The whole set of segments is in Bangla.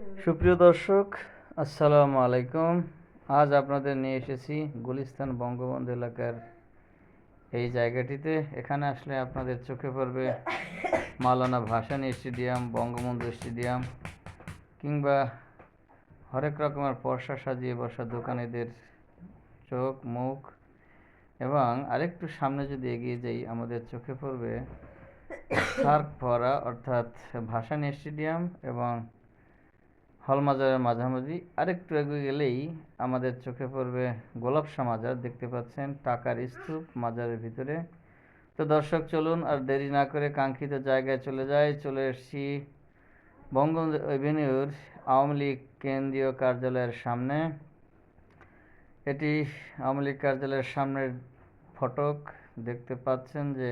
সুপ্রিয় দর্শক, আসসালামু আলাইকুম। আজ আপনাদের নিয়ে এসেছি গুলিস্তান বঙ্গবন্ধু এলাকার এই জায়গাটিতে। এখানে আসলে আপনাদের চোখে পড়বে মাওলানা ভাসানী স্টেডিয়াম, বঙ্গবন্ধু স্টেডিয়াম, কিংবা হরেক রকমের পর্সা সাজিয়ে বসা দোকানিদের চোখ, মুখ, এবং আরেকটু সামনে যদি এগিয়ে যাই, আমাদের চোখে পড়বে সার্ক ফরা অর্থাৎ ভাসানী স্টেডিয়াম এবং হলমাজারের মাঝামাঝি আরেকটু এগিয়ে গেলেই আমাদের চোখে পড়বে গোলাপসা মাজার দেখতে পাচ্ছেন টাকার স্তূপ মাজারের ভিতরে। তো দর্শক, চলুন আর দেরি না করে কাঙ্ক্ষিত জায়গায় চলে যায় চলে এসেছি বঙ্গ এভিনিউর আওয়ামী লীগ কেন্দ্রীয় কার্যালয়ের সামনে। এটি আওয়ামী লীগ কার্যালয়ের সামনের ফটক। দেখতে পাচ্ছেন যে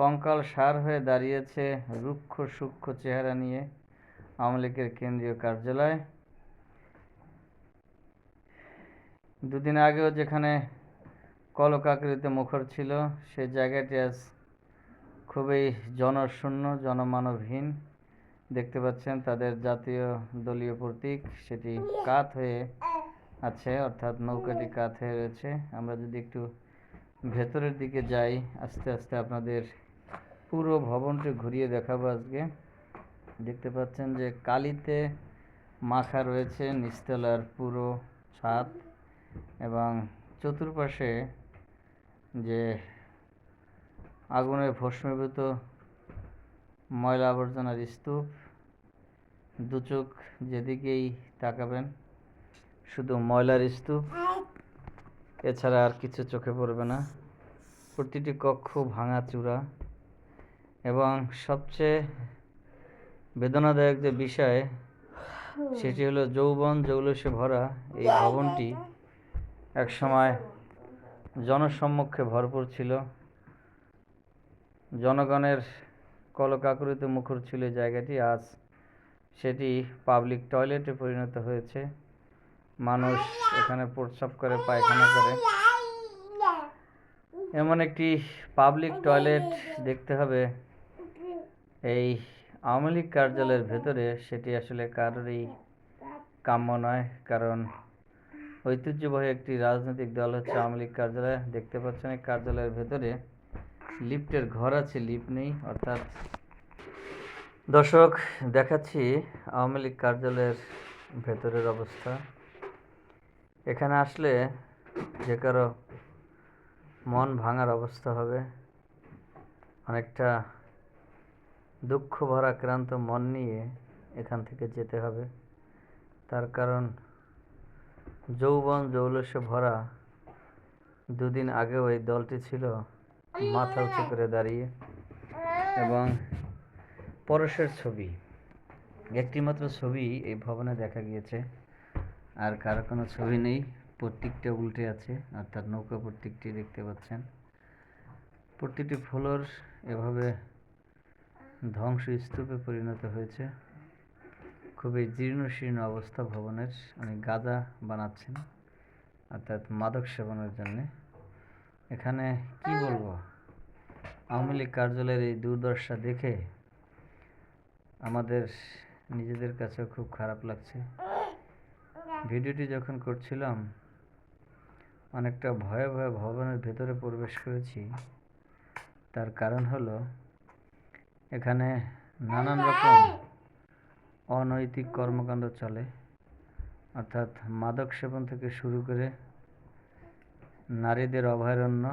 কঙ্কাল সার হয়ে দাঁড়িয়েছে রুক্ষ সূক্ষ্ম চেহারা নিয়ে। আওয়ামী লীগের কেন্দ্রীয় কার্যালয়। দুদিন আগেও যেখানে কলকাকৃতিতে মুখর ছিল সেই জায়গাটি আজ খুবই জনশূন্য, জনমানবহীন। দেখতে পাচ্ছেন তাদের জাতীয় দলীয় প্রতীক, সেটি কাত হয়ে আছে, অর্থাৎ নৌকাটি কাত হয়ে রয়েছে। আমরা যদি একটু ভেতরের দিকে যাই, আস্তে আস্তে আপনাদের পুরো ভবনটি ঘুরিয়ে দেখাবো আজকে। দেখতে পাচ্ছেন যে কালিতে মাখা রয়েছে নিচতলার পুরো ছাদ এবং চতুর্পাশে যে আগুনে ভস্মীভূত ময়লা আবর্জনার স্তূপ, দু চোখ যেদিকেই তাকাবেন, শুধু ময়লার স্তূপ। এছাড়া আর কিছু চোখে পড়বে না। প্রতিটি কক্ষ ভাঙা চূড়া এবং সবচেয়ে বেদনাদায়ক যে বিষয় সেটি হলো যৌবন জৌলসে ভরা এই ভবনটি একসময় জনসম্মুখে ভরপুর ছিল। জনগণের কলকাকরিতে মুখর ছিল এই জায়গাটি। আজ সেটি পাবলিক টয়লেটে পরিণত হয়েছে। মানুষ এখানে প্রস্রাব করে পায়খানা করে। এমন একটি পাবলিক টয়লেট দেখতে হবে। এই আওয়ামী লীগ কার্যালয়ের ভেতরে সেটি আসলে কারোরই কাম্য নয়, কারণ ঐতিহ্যবাহী একটি রাজনৈতিক দল হচ্ছে আওয়ামী লীগ কার্যালয়। দেখতে পাচ্ছেন এই কার্যালয়ের ভেতরে লিফটের ঘর আছে, লিফট নেই, অর্থাৎ দর্শক, দেখাচ্ছি আওয়ামী লীগ কার্যালয়ের ভেতরের অবস্থা। এখানে আসলে যে কারও মন ভাঙার অবস্থা হবে, অনেকটা দুঃখ ভরা ক্রান্ত মন নিয়ে এখান থেকে যেতে হবে। তার কারণ, যৌবন জৌলসে ভরা দুদিন আগেও এই দলটি ছিল মাথা উঁচু করে দাঁড়িয়ে। এবং পরশের ছবি, একটিমাত্র ছবি এই ভবনে দেখা গিয়েছে। আর কারও কোনো ছবি নেই, প্রত্যেকটা উল্টে আছে, অর্থাৎ নৌকা প্রত্যেকটি দেখতে পাচ্ছেন। প্রতিটি ফ্লোর এভাবে ধ্বংস স্তূপে পরিণত হয়েছে। খুবই জীর্ণ শীর্ণ অবস্থা ভবনের উনি গাঁজা বানাচ্ছেন, অর্থাৎ মাদক সেবনের জন্যে। এখানে কি বলব? আওয়ামী লীগ কার্যালয়ের এই দুর্দশা দেখে আমাদের নিজেদের কাছেও খুব খারাপ লাগছে। ভিডিওটি যখন করছিলাম, অনেকটা ভয়ে ভয়ে ভবনের ভেতরে প্রবেশ করেছি। তার কারণ হলো এখানে নানান রকম অনৈতিক কর্মকাণ্ড চলে। অর্থাৎ মাদক সেবন থেকে শুরু করে নারীদের অভয়ারণ্য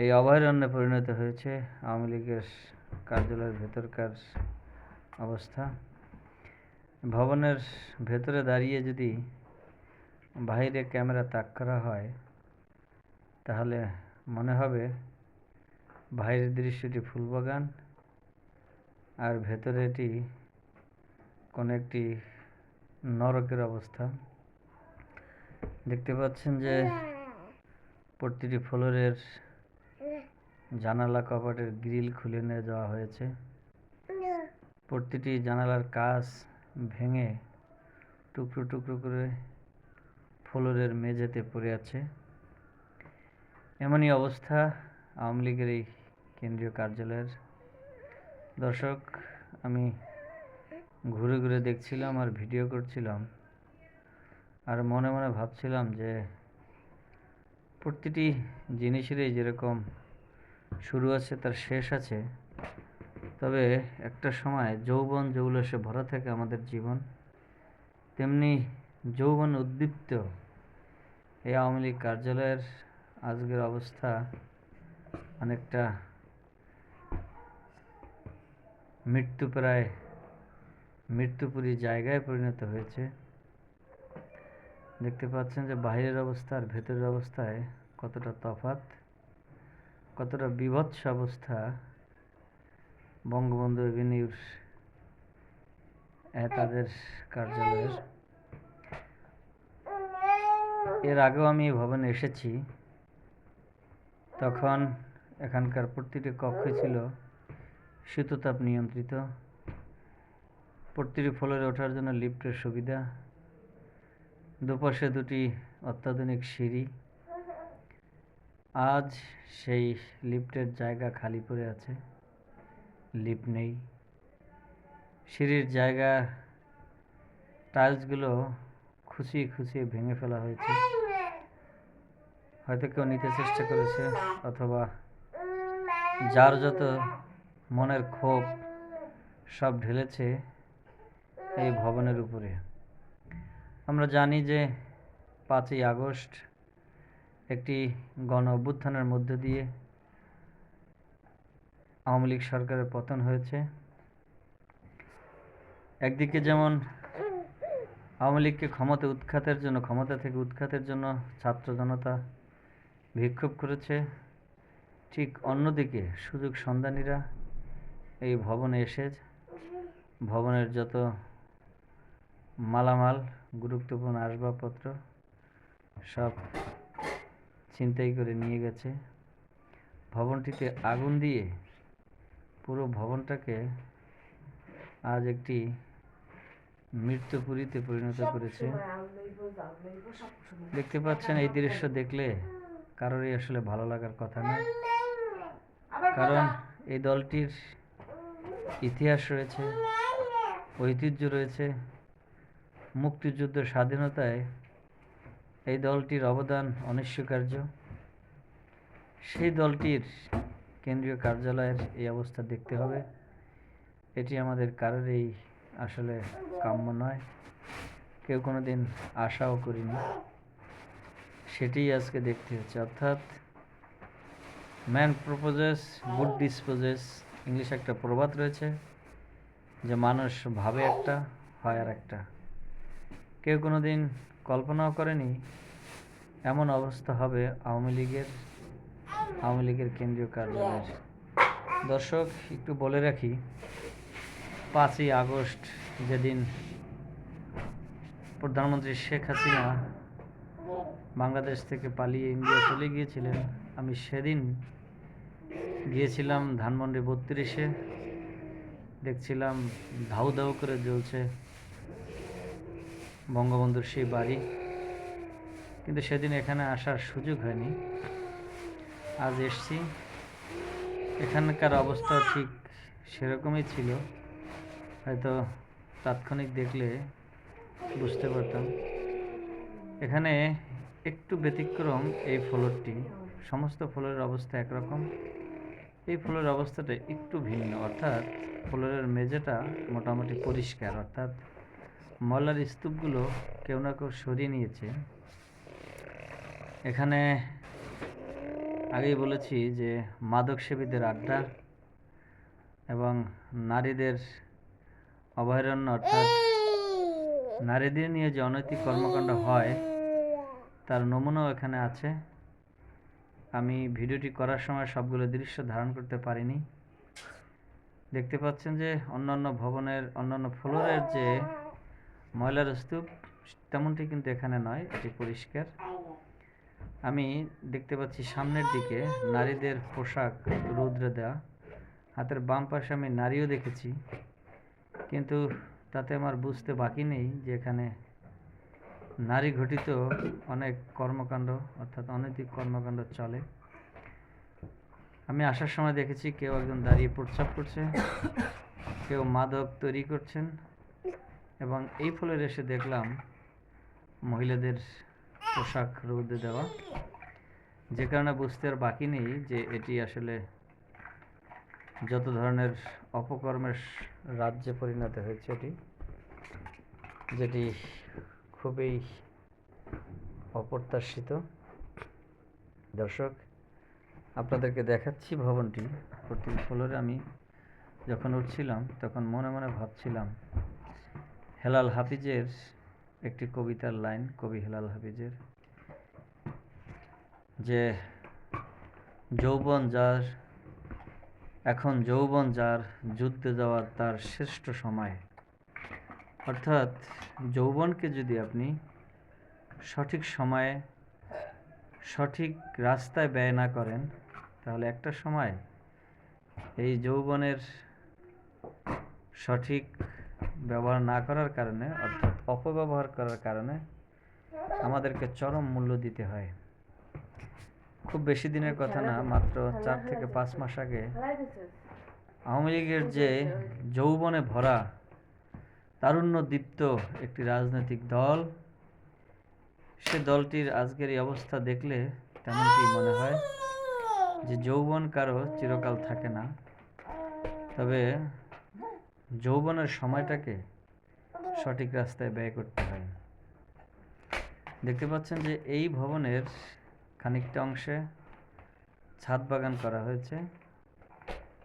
এই অভয়ারণ্যে পরিণত হয়েছে আওয়ামী লীগের কার্যালয়ের ভেতরকার অবস্থা। ভবনের ভেতরে দাঁড়িয়ে যদি বাইরে ক্যামেরা তাক করা হয় তাহলে মনে হবে বাইরের দৃশ্যটি ফুলবাগান, আর ভেতরে এটি কোনো একটি নরকের অবস্থা। দেখতে পাচ্ছেন যে প্রতিটি ফ্লোরের জানালা কপাটের গ্রিল খুলে নিয়ে যাওয়া হয়েছে। প্রতিটি জানালার কাজ ভেঙে টুকরো টুকরো করে ফ্লোরের মেঝেতে পড়ে আছে। এমনই অবস্থা আওয়ামী লীগের এই কেন্দ্রীয় কার্যালয়ের। দর্শক, আমি ঘুরে ঘুরে দেখছিলাম আর ভিডিও করছিলাম। আর মনে মনে ভাবছিলাম যে প্রতিটি জিনিসেরই যেরকম শুরু আছে, তার শেষ আছে। তবে একটা সময় যৌবন জৌলসে ভরা থাকে আমাদের জীবন। তেমনি যৌবন উদ্দীপ্ত এই আওয়ামী লীগ কার্যালয়ের আজকের অবস্থা অনেকটা মৃত্যুপ্রায় মৃত্যুপুরী জায়গায় পরিণত হয়েছে। দেখতে পাচ্ছেন যে বাইরের অবস্থা আর ভেতরের অবস্থায় কতটা তফাৎ, কতটা বিভৎস অবস্থা বঙ্গবন্ধু এভিনিউর তাদের কার্যালয়ের। এর আগেও আমি এই ভবনে এসেছি। তখন এখানকার প্রতিটি কক্ষ ছিল শীততাপ নিয়ন্ত্রিত। প্রতিটি ফ্লোরে ওঠার জন্য লিফটের সুবিধা। দুপাশে দুটি অত্যাধুনিক সিঁড়ি। আজ সেই লিফটের জায়গা খালি পড়ে আছে। লিফট নেই। সিঁড়ির জায়গা টাইলসগুলো খুশিয়ে খুশিয়ে ভেঙে ফেলা হয়েছে। হয়তো কেউ নিতে চেষ্টা করেছে অথবা যার যত মনের ক্ষোভ সব ঢেলেছে এই ভবনের উপরে। আমরা জানি যে পাঁচই আগস্ট একটি গণ অভ্যুত্থানের মধ্য দিয়ে আওয়ামী লীগ সরকারের পতন হয়েছে। একদিকে যেমন আওয়ামী লীগকে ক্ষমতা উৎখাতের জন্য, ক্ষমতা থেকে উৎখাতের জন্য ছাত্র জনতা বিক্ষোভ করেছে, ঠিক অন্যদিকে সুযোগ সন্ধানীরা এই ভবনে এসে ভবনের যত মালামাল গুরুত্বপূর্ণ আসবাবপত্র সব ছিনতাই করে নিয়ে গেছে। ভবনটিতে আগুন দিয়ে পুরো ভবনটাকে আজ একটি মৃত্যুপুরীতে পরিণত করেছে। দেখতে পাচ্ছেন এই দৃশ্য দেখলে কারোরই আসলে ভালো লাগার কথা না। কারণ এই দলটির ইতিহাস রয়েছে, ঐতিহ্য রয়েছে, মুক্তিযুদ্ধ স্বাধীনতায় এই দলটির অবদান অনস্বীকার্য। সেই দলটির কেন্দ্রীয় কার্যালয়ের এই অবস্থা দেখতে হবে। এটি আমাদের কারোরই আসলে কাম্য নয়। কেউ কোনো দিন আশাও করিনি। সেটিই আজকে দেখতে হচ্ছে। অর্থাৎ man proposes, good disposes English একটা প্রবাদ রয়েছে যে মানুষ ভাবে একটা, হয় আর একটা। কেউ কোনো দিন কল্পনাও করেনি, এমন অবস্থা হবে আওয়ামী লীগের আওয়ামী লীগের কেন্দ্রীয় কার্যালয়ের। দর্শক, একটু বলে রাখি, পাঁচই আগস্ট যেদিন প্রধানমন্ত্রী শেখ হাসিনা বাংলাদেশ থেকে পালিয়ে ইন্ডিয়া চলে গিয়েছিলেন, আমি সেদিন গিয়েছিলাম ধানমন্ডি বত্রিশে। দেখছিলাম ধাউ ধাউ করে জ্বলছে বঙ্গবন্ধুর সেই বাড়ি। কিন্তু সেদিন এখানে আসার সুযোগ হয়নি। আজ এসছি। এখানকার অবস্থা ঠিক সেরকমই ছিল। হয়তো তাৎক্ষণিক দেখলে বুঝতে পারতাম। এখানে একটু ব্যতিক্রম এই ফ্লোরটি। সমস্ত ফ্লোরের অবস্থা একরকম। এই ফ্লোরের অবস্থাটা একটু ভিন্ন, অর্থাৎ ফ্লোরের মেঝেটা মোটামুটি পরিষ্কার, অর্থাৎ ময়লার স্তূপগুলো কেউ না কেউ সরিয়ে নিয়েছে। এখানে আগেই বলেছি যে মাদক সেবীদের আড্ডা এবং নারীদের অভয়ারণ্য, অর্থাৎ নারীদের নিয়ে যে অনৈতিক কর্মকাণ্ড হয়, তার নমুনাও এখানে আছে। আমি ভিডিওটি করার সময় সবগুলো দৃশ্য ধারণ করতে পারিনি। দেখতে পাচ্ছেন যে অন্যান্য ভবনের, অন্যান্য ফ্লোরের যে ময়লার স্তূপ, তেমনটি কিন্তু এখানে নয়, এটি পরিষ্কার। আমি দেখতে পাচ্ছি সামনের দিকে নারীদের পোশাক রৌদ্রে দেওয়া হাতের বাম পাশে আমি নারীও দেখেছি। কিন্তু তাতে আমার বুঝতে বাকি নেই যে এখানে নারী ঘটিত অনেক কর্মকাণ্ড, অর্থাৎ অনৈতিক কর্মকাণ্ড চলে। আমি আসার সময় দেখেছি কেউ একজন দাঁড়িয়ে প্রস্রাব করছে, কেউ মাদক তৈরি করছেন এবং এই ফলের এসে দেখলাম মহিলাদের পোশাক রোদে দেওয়া। যে কারণে বুঝতে আর বাকি নেই যে এটি আসলে যত ধরনের অপকর্মের রাজ্যে পরিণত হয়েছে এটি, যেটি খুবই অপ্রত্যাশিত। দর্শক, আপনাদেরকে দেখাচ্ছি ভবনটি। প্রতি ফ্লোরে আমি যখন উঠছিলাম, তখন মনে মনে ভাবছিলাম, হেলাল হাফিজের একটি কবিতার লাইন, কবি হেলাল হাফিজের, যে, যৌবন যার, এখন যৌবন যার, যুদ্ধে যাওয়ার তার শ্রেষ্ঠ সময়। অর্থাৎ যৌবনকে যদি আপনি সঠিক সময়ে, সঠিক রাস্তায় ব্যয় না করেন, তাহলে একটা সময় এই যৌবনের সঠিক ব্যবহার না করার কারণে, অর্থাৎ অপব্যবহার করার কারণে আমাদেরকে চরম মূল্য দিতে হয়। খুব বেশি দিনের কথা না, মাত্র চার থেকে পাঁচ মাস আগে আওয়ামী লীগের যে যৌবনে ভরা তারুণ্য দীপ্ত একটি রাজনৈতিক দল। সে দলটির আজকের এই অবস্থা দেখলে তেমন তেমনটি মনে হয় যে যৌবন কারও চিরকাল থাকে না। তবে যৌবনের সময়টাকে সঠিক রাস্তায় ব্যয় করতে হয়। দেখতে পাচ্ছেন যে এই ভবনের খানিকটা অংশে ছাদ বাগান করা হয়েছে।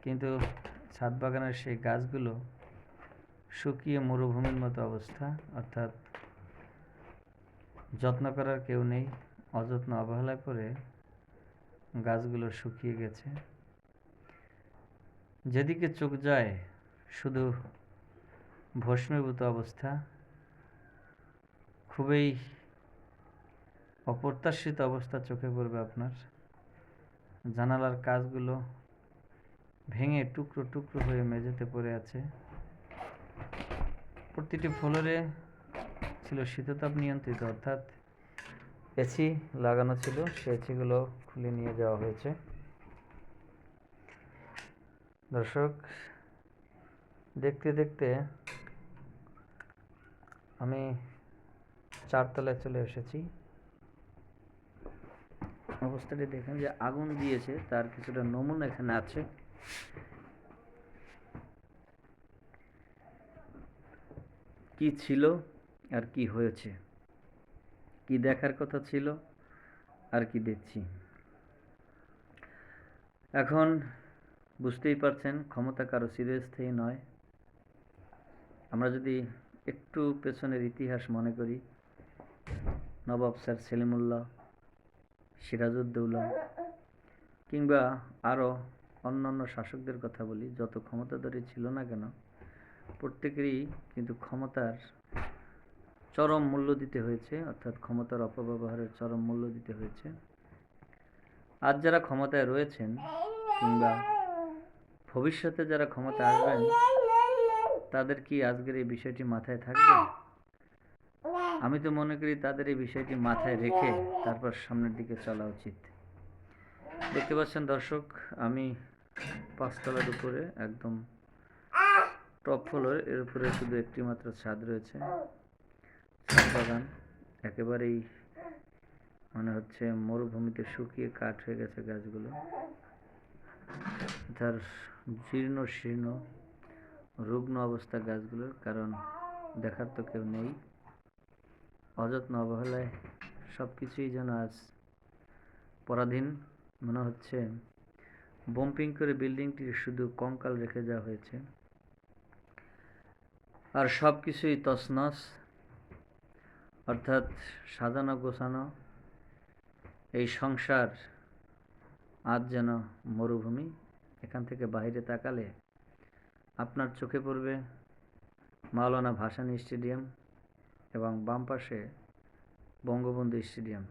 কিন্তু ছাদ বাগানের সেই গাছগুলো শুকিয়ে মরুভূমির মতো অবস্থা, অর্থাৎ যত্ন করার কেউ নেই, অযত্ন অবহেলা করে গাছগুলো শুকিয়ে গেছে। যেদিকে চোখ যায়, শুধু ভস্মীভূত অবস্থা, খুবই অপ্রত্যাশিত অবস্থা চোখে পড়বে আপনার। জানালার কাজগুলো ভেঙে টুকরো টুকরো হয়ে মেঝেতে পড়ে আছে। প্রতিটি ফ্লোরে ছিল শীততাপ নিয়ন্ত্রিত, অর্থাৎ এসি লাগানো ছিল, সে এসিগুলো খুলে নিয়ে যাওয়া হয়েছে। দর্শক, দেখতে দেখতে আমি চারতলায় চলে এসেছি। অবস্থাটি দেখেন যে আগুন দিয়েছে, তার কিছুটা নমুনা এখানে আছে। কি ছিল আর কি হয়েছে? কি দেখার কথা ছিল আর কি দেখছি? এখন বুঝতেই পারছেন, ক্ষমতা কারও চিরস্থায়ী নয়। আমরা যদি একটু পেছনের ইতিহাস মনে করি, নবাব স্যার সেলিমুল্লাহ, সিরাজউদ্দৌলা কিংবা আরও অন্যান্য শাসকদের কথা বলি, যত ক্ষমতাধরী ছিল না কেন প্রত্যেকেরই কিন্তু ক্ষমতার চরম মূল্য দিতে হয়েছে, অর্থাৎ ক্ষমতার অপব্যবহারের চরম মূল্য দিতে হয়েছে। আজ যারা ক্ষমতায় রয়েছেন কিংবা ভবিষ্যতে যারা ক্ষমতা আসবেন, তাদের কি আজকের এই বিষয়টি মাথায় থাকবে? আমি তো মনে করি তাদের এই বিষয়টি মাথায় রেখে তারপর সামনের দিকে চলা উচিত। দেখতে পাচ্ছেন দর্শক, আমি পাঁচতলার উপরে একদম টপ ফ্লোর এর উপরে শুধু একটি মাত্র ছাদ রয়েছে। ছাদ বাগান, একেবারেই মনে হচ্ছে মরুভূমিতে শুকিয়ে কাঠ হয়ে গেছে গাছগুলো। তার জীর্ণ শীর্ণ, রুগ্ন অবস্থা গাছগুলোর, কারণ দেখার তো কেউ নেই। অযত্ন অবহেলায় সব কিছুই যেন আজ পরাধীন, মনে হচ্ছে বম্পিং করে বিল্ডিংটির শুধু কঙ্কাল রেখে যাওয়া হয়েছে। আর সব কিছুই তছনছ। অর্থাৎ সাজানো গোছানো, এই সংসার আজ যেন মরুভূমি, এখান থেকে বাইরে তাকালে আপনার চোখে পড়বে মাওলানা ভাসানী স্টেডিয়াম এবং বাম পাশে বঙ্গবন্ধু স্টেডিয়াম।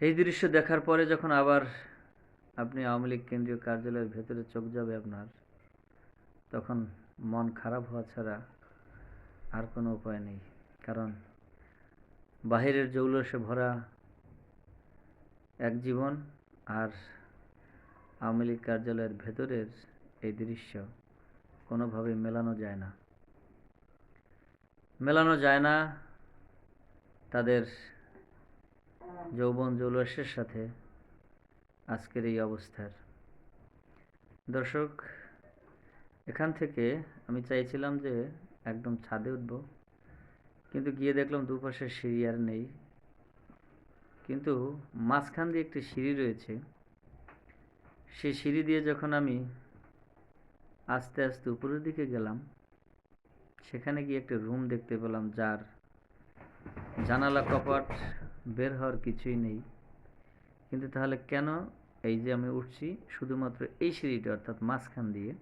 এই দৃশ্য দেখার পরে যখন আবার আপনি আওয়ামী লীগ কেন্দ্রীয় কার্যালয়ের ভেতরে চোখ যাবে আপনার, তখন মন খারাপ হওয়া ছাড়া আর কোনো উপায় নেই। কারণ বাহিরের জৌলসে ভরা এক জীবন আর আওয়ামী লীগ কার্যালয়ের ভেতরের এই দৃশ্য কোনোভাবেই মেলানো যায় না। মেলানো যায় না তাদের যৌবন জৌলসের সাথে আজকের এই অবস্থার। দর্শক এখান থেকে আমি চাইছিলাম যে একদম ছাদে উঠব। কিন্তু গিয়ে দেখলাম দুপাশে সিঁড়ি আর নেই। কিন্তু মাঝখান দিয়ে একটি সিঁড়ি রয়েছে। সেই সিঁড়ি দিয়ে যখন আমি আস্তে আস্তে উপরের দিকে গেলাম, সেখানে গিয়ে একটা রুম দেখতে পেলাম যার জানালা কপাট বের হওয়ার কিছুই নেই। কিন্তু তাহলে কেন এই যে আমি উঠছি, শুধুমাত্র এই সিঁড়িটা অর্থাৎ মাঝখান দিয়ে?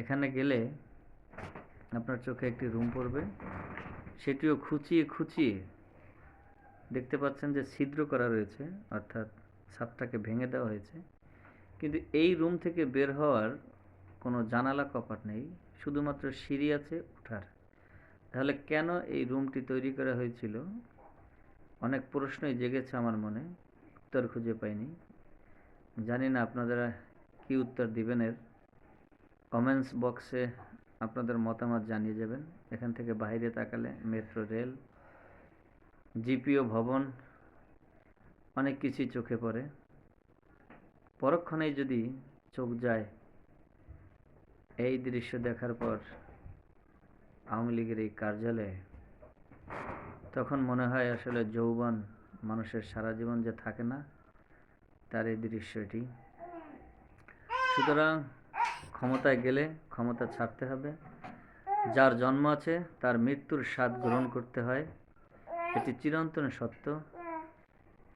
এখানে গেলে আপনার চোখে একটি রুম পড়বে। সেটিও খুঁচিয়ে খুঁচিয়ে দেখতে পাচ্ছেন যে ছিদ্র করা রয়েছে, অর্থাৎ ছাদটাকে ভেঙে দেওয়া হয়েছে। কিন্তু এই রুম থেকে বের হওয়ার কোনো জানালা কপাট নেই, শুধুমাত্র সিঁড়ি আছে ওঠার তাহলে কেন এই রুমটি তৈরি করা হয়েছিল? অনেক প্রশ্নই জেগেছে আমার মনে, উত্তর খুঁজে পাইনি। জানি না আপনারা কি উত্তর দিবেন এর। কমেন্টস বক্সে আপনাদের মতামত জানিয়ে যাবেন। এখান থেকে বাইরে তাকালে মেট্রো রেল জিপিও ভবন, অনেক কিছুই চোখে পড়ে। পরক্ষণেই যদি চোখ যায়, এই দৃশ্য দেখার পর আওয়ামী লীগের এই কার্যালয়ে, তখন মনে হয় আসলে যৌবন মানুষের সারা জীবন যে থাকে না, তার এই দৃশ্যটি সুতরাং ক্ষমতায় গেলে ক্ষমতা ছাড়তে হবে। যার জন্ম আছে, তার মৃত্যুর স্বাদ গ্রহণ করতে হয়। এটি চিরন্তন সত্য।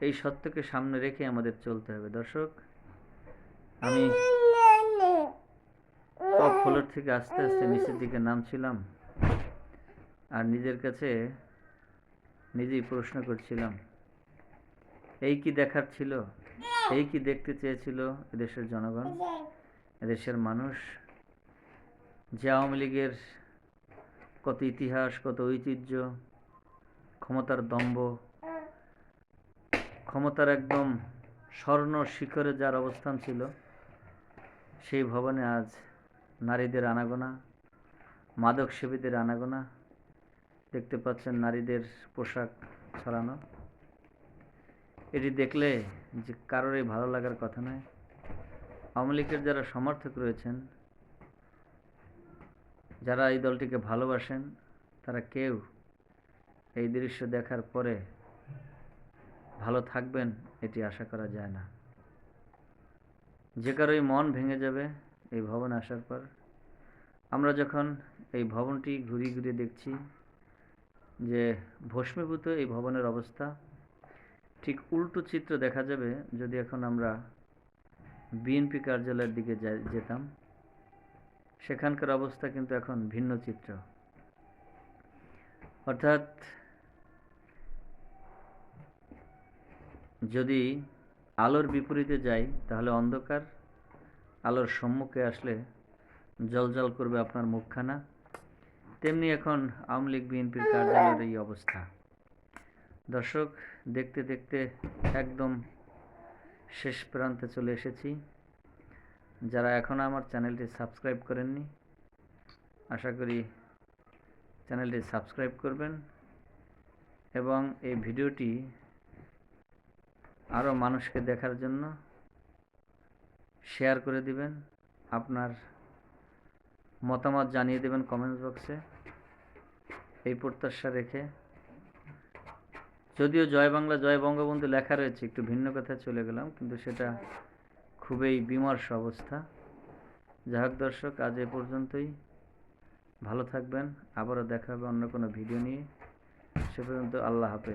এই সত্যকে সামনে রেখে আমাদের চলতে হবে। দর্শক, আমি টপ ফ্লোর থেকে আস্তে আস্তে নিচের দিকে নামছিলাম আর নিজের কাছে নিজেই প্রশ্ন করছিলাম, এই কি দেখার ছিল? এই কি দেখতে চেয়েছিল এদেশের জনগণ? এদেশের মানুষ, যে আওয়ামী লীগের কত ইতিহাস, কত ঐতিহ্য, ক্ষমতার দম্ভ, ক্ষমতার একদম স্বর্ণ শিখরে যার অবস্থান ছিল, সেই ভবনে আজ নারীদের আনাগোনা, মাদক সেবীদের আনাগোনা, দেখতে পাচ্ছেন নারীদের পোশাক ছড়ানো। এটি দেখলে যে কারোরই ভালো লাগার কথা নয়। আওয়ামী লীগের যারা সমর্থক রয়েছেন, যারা এই দলটিকে ভালোবাসেন, তারা কেউ এই দৃশ্য দেখার পরে ভালো থাকবেন এটি আশা করা যায় না। যে কারোই মন ভেঙে যাবে এই ভবনে আসার পর। আমরা যখন এই ভবনটি ঘুরিয়ে ঘুরিয়ে দেখছি যে ভস্মীভূত এই ভবনের অবস্থা, ঠিক উল্টো চিত্র দেখা যাবে যদি এখন আমরা বিএনপি কার্যালয়ের দিকে যেতাম। সেখানকার অবস্থা কিন্তু এখন ভিন্ন চিত্র। অর্থাৎ যদি আলোর বিপরীতে যাই, তাহলে অন্ধকার, আলোর সম্মুখে আসলে জলজল করবে আপনার মুখখানা। তেমনি এখন আওয়ামী লীগ বিএনপির কার্যালয়ের এই অবস্থা। দর্শক, দেখতে দেখতে একদম শেষ প্রান্তে চলে এসেছি। যারা এখনও আমার চ্যানেলটি সাবস্ক্রাইব করেননি, আশা করি চ্যানেলটি সাবস্ক্রাইব করবেন এবং এই ভিডিওটি আরও মানুষকে দেখার জন্য শেয়ার করে দিবেন, আপনার মতামত জানিয়ে দেবেন কমেন্টস বক্সে। এই প্রত্যাশা রেখে যদিও জয় বাংলা, জয় বঙ্গবন্ধু লেখা রয়েছে, একটু ভিন্ন কথা চলে গেলাম, কিন্তু সেটা খুবই বিমর্ষ অবস্থা। যাই হোক দর্শক, আজ এ পর্যন্তই। ভালো থাকবেন, আবারও দেখা হবে অন্য কোনো ভিডিও নিয়ে। সে পর্যন্ত আল্লাহ হাফেজ।